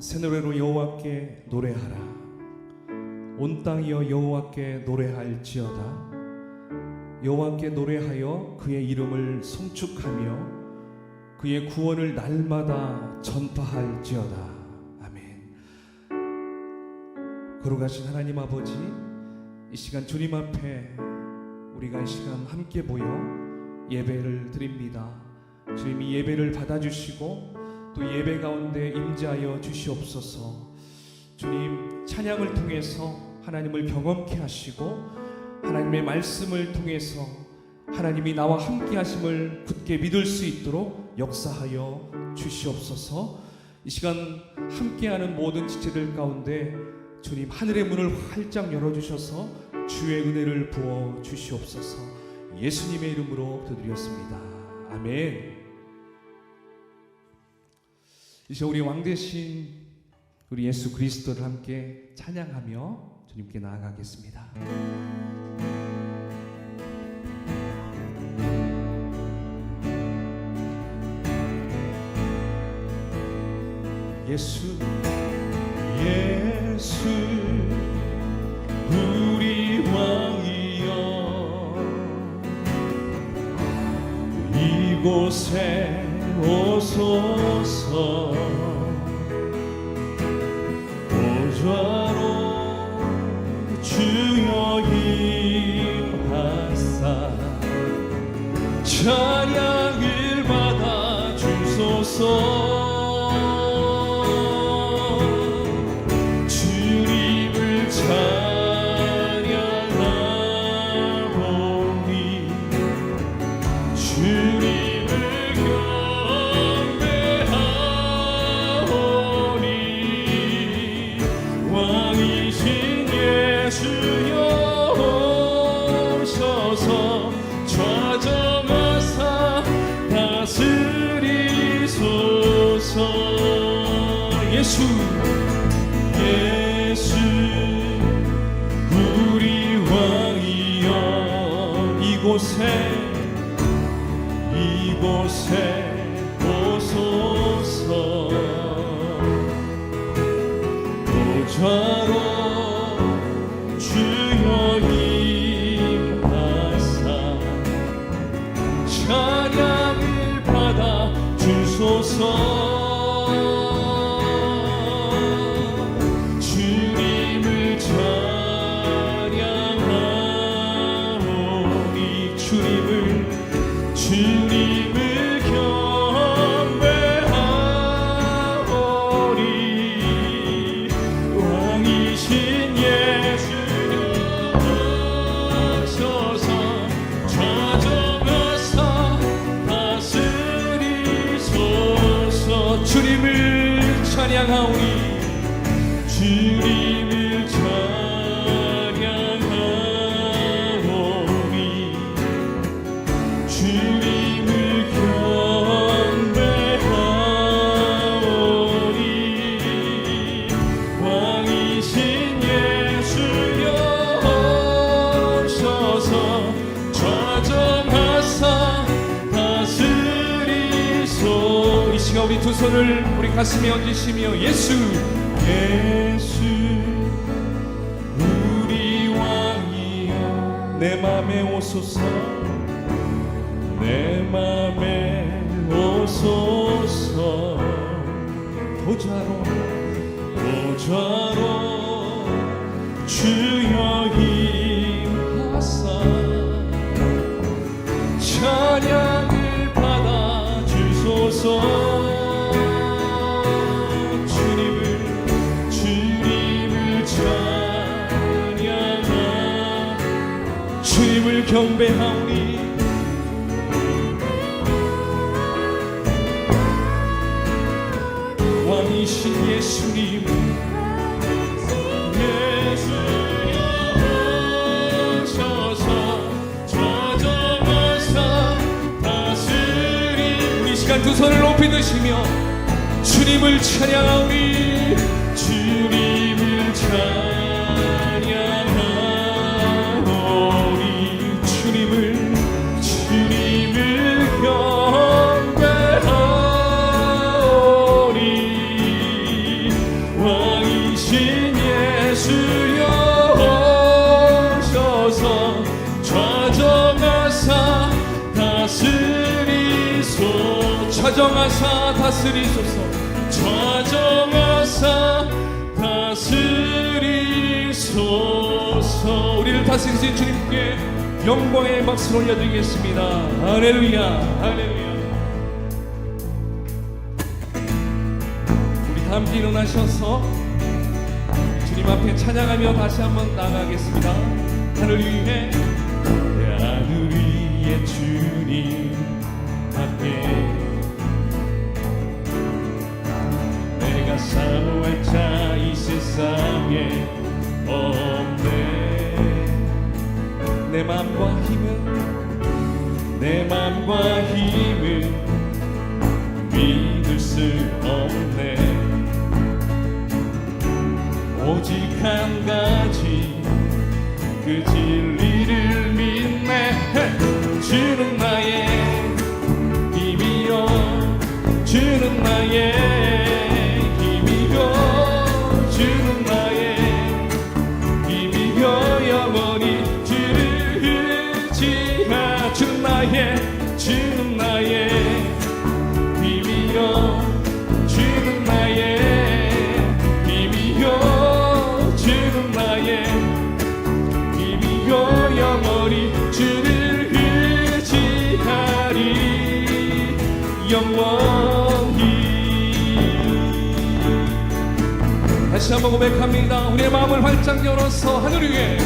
새 노래로 여호와께 노래하라. 온 땅이여 여호와께 노래할지어다. 여호와께 노래하여 그의 이름을 송축하며 그의 구원을 날마다 전파할지어다. 아멘. 거룩하신 하나님 아버지 이 시간 주님 앞에 우리가 이 시간 함께 모여 예배를 드립니다. 주님이 예배를 받아주시고 또 예배 가운데 임재하여 주시옵소서. 주님 찬양을 통해서 하나님을 경험케 하시고 하나님의 말씀을 통해서 하나님이 나와 함께 하심을 굳게 믿을 수 있도록 역사하여 주시옵소서. 이 시간 함께하는 모든 지체들 가운데 주님 하늘의 문을 활짝 열어 주셔서 주의 은혜를 부어 주시옵소서. 예수님의 이름으로 드리었습니다. 아멘. 이제 우리 왕 대신 우리 예수 그리스도를 함께 찬양하며 주님께 나아가겠습니다. 예수 예수 우리 왕이여 이곳에 오소 서 보좌로 주여 임하사 주님 시간 우리 두 손을 우리 가슴에 얹으시며 예수 예수 우리 왕이여 내 맘에 오소서 내 맘에 오소서. 보좌로 보좌로 주여 임하사 찬양 주님을 경배하오니. 왕이신 예수님. 예수여 오셔서 좌정하사 다스리 우리 시간 두 손을 높이 드시며 주님을 찬양하오니 주님을 찬양 다스리소서. 좌정하사 다스리소서. 우리를 다스리신 주님께 영광의 박수를 올려드리겠습니다. 할렐루야 할렐루야. 우리 다 함께 일어나셔서 주님 앞에 찬양하며 다시 한번 나가겠습니다. 하늘 위에 하늘 위에 주님 앞에 자이 세상에 없네. 내 맘과 힘은 내 맘과 힘은 믿을 수 없네. 오직 한 가지 그 진리를 믿네. 주는 나의 힘이여 주는 나의 다시 한번 고백합니다. 우리의 마음을 활짝 열어서 하늘 위에.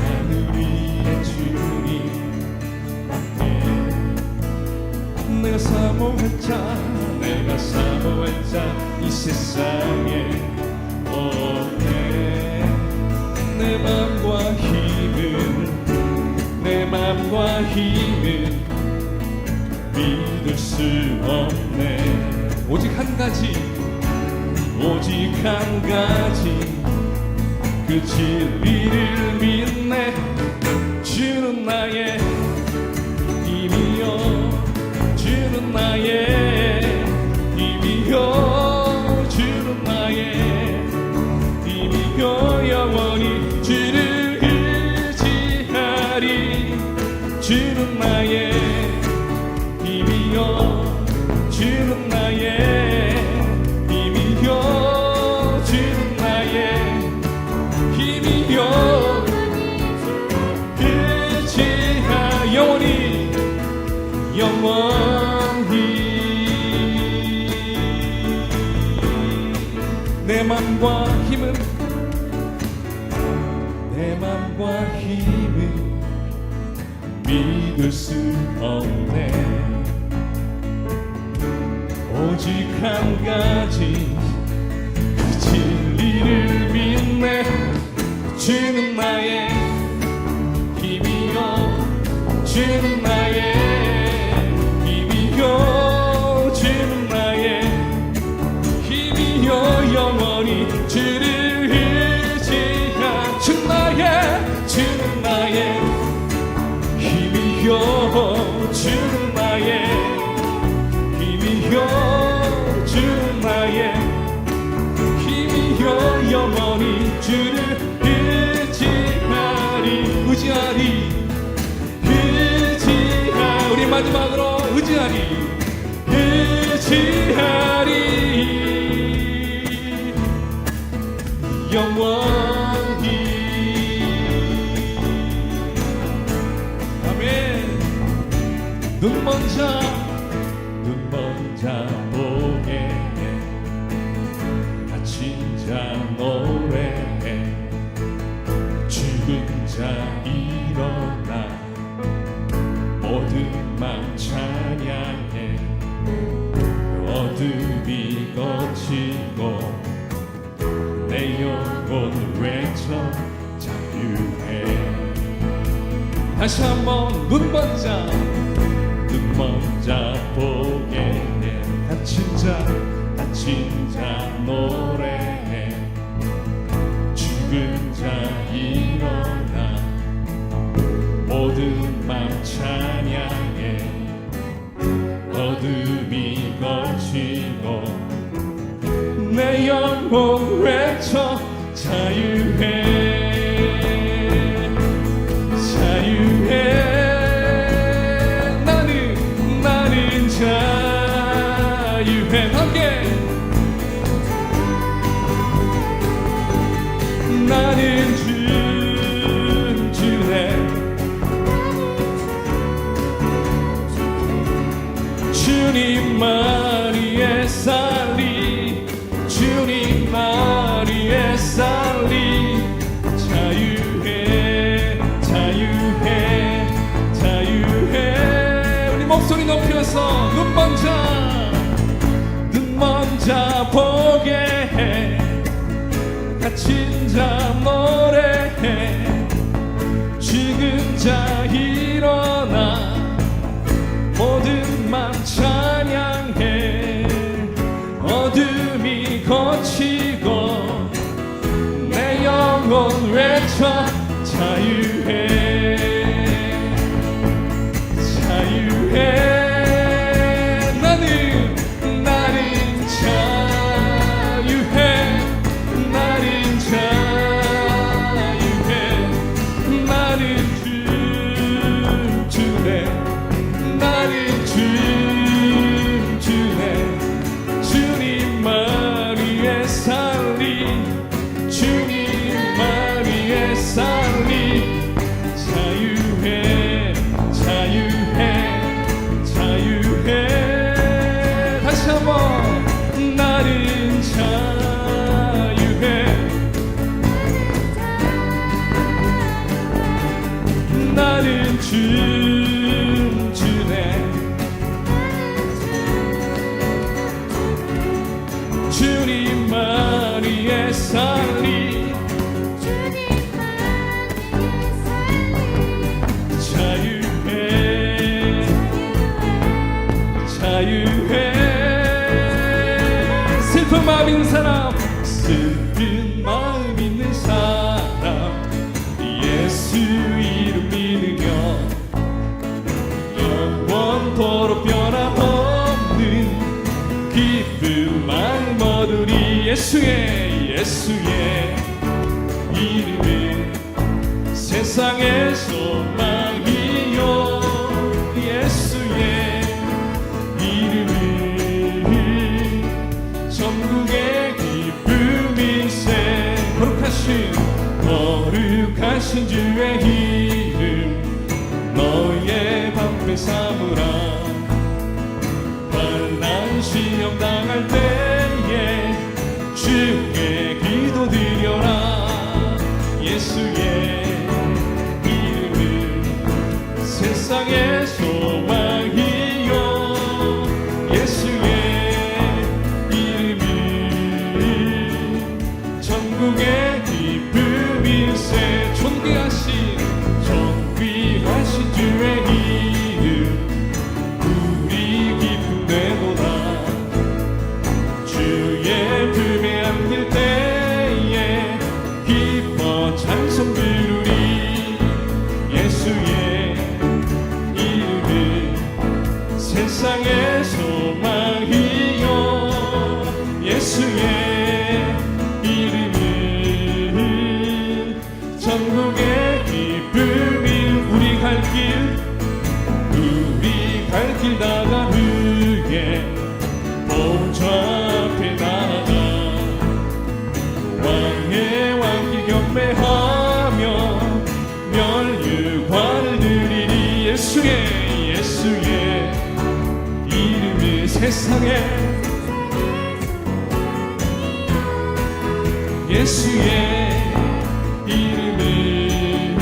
하늘 위에 주님 내가 사모할 자 내가 사모할 자이 세상에 없네. 내 맘과 힘은 내 맘과 힘은 믿을 수 없네. 오직 한 가지 오직 한 가지. 그 진리를 믿네. 주는 나의 힘이여 주는 나의 내 맘과 힘은 내 맘과 힘은 믿을 수 없네. 오직 한 가지 그 진리를 믿네. 주는 나의 힘이여 주는 나의 모든 맘 찬양해. 어둠이 거치고 내 영혼 다 노래해 죽은 자 일어나. 모든 맘 찬양해. 어둠이 거치고 내 영혼 외쳐 자유해. to 삼으라. 환난 시험 당할 때에 주께 기도드려라. 예수의 이름을 세상에 세상에 예수의 이름은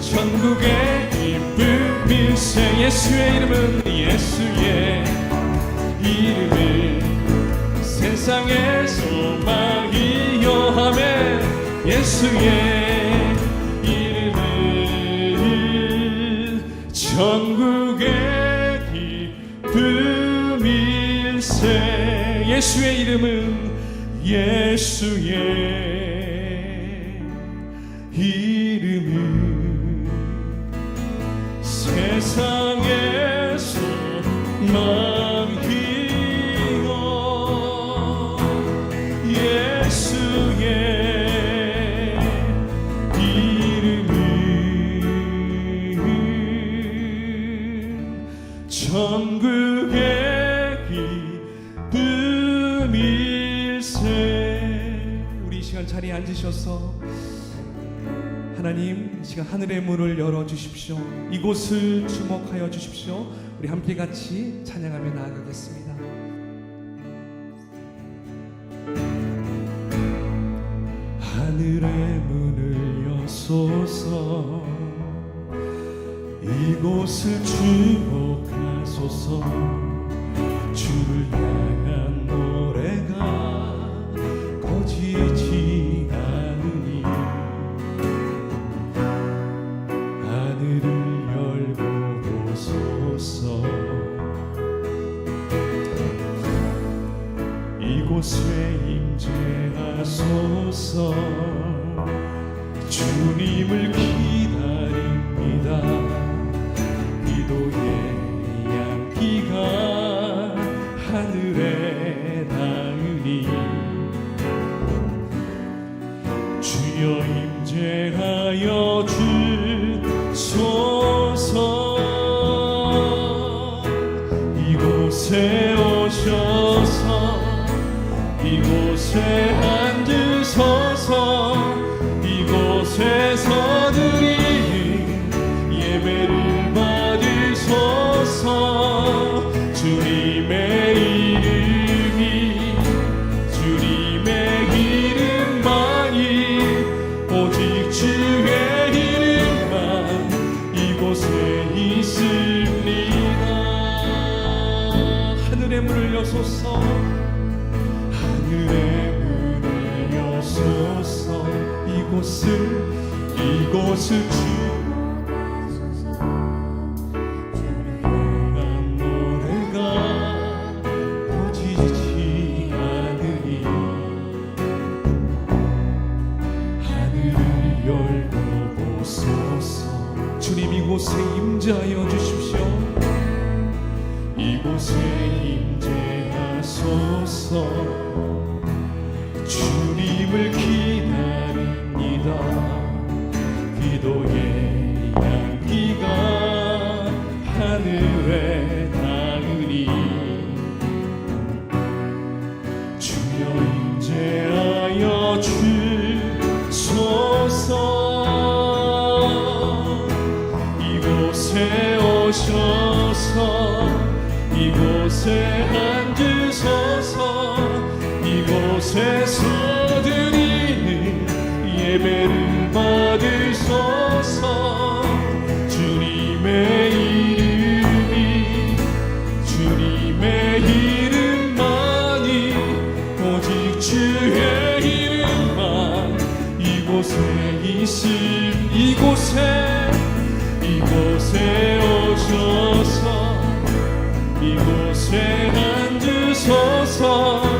천국의 기쁨 일생 예수의 이름은 예수의 이름은 세상의 소망이요 하에 예수의 이름은 천국 예수의 이름은 예수의 앉으셔서 하나님 이 시간 하늘의 문을 열어 주십시오. 이곳을 주목하여 주십시오. 우리 함께 같이 찬양하며 나아가겠습니다. 하늘의 문을 여소서 이곳을 주목하소서 주를 하소서 주님을 기다립니다. 기도의 이 이곳에 이곳에 오셔서 이곳에 앉으소서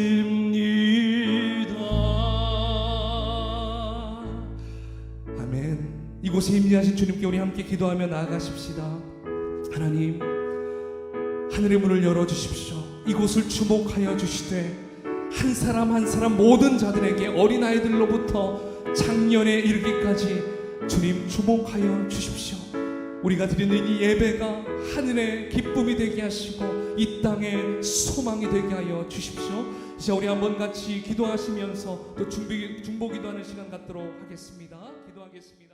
있습니다. 아멘. 이곳에 임재하신 주님께 우리 함께 기도하며 나아가십시다. 하나님 하늘의 문을 열어 주십시오. 이곳을 주목하여 주시되 한 사람 한 사람 모든 자들에게 어린 아이들로부터 장년에 이르기까지 주님 주목하여 주십시오. 우리가 드리는 이 예배가 하늘의 기쁨이 되게 하시고 이 땅의 소망이 되게 하여 주십시오. 이제 우리 한번 같이 기도하시면서 또 준비 중보 기도하는 시간 갖도록 하겠습니다. 기도하겠습니다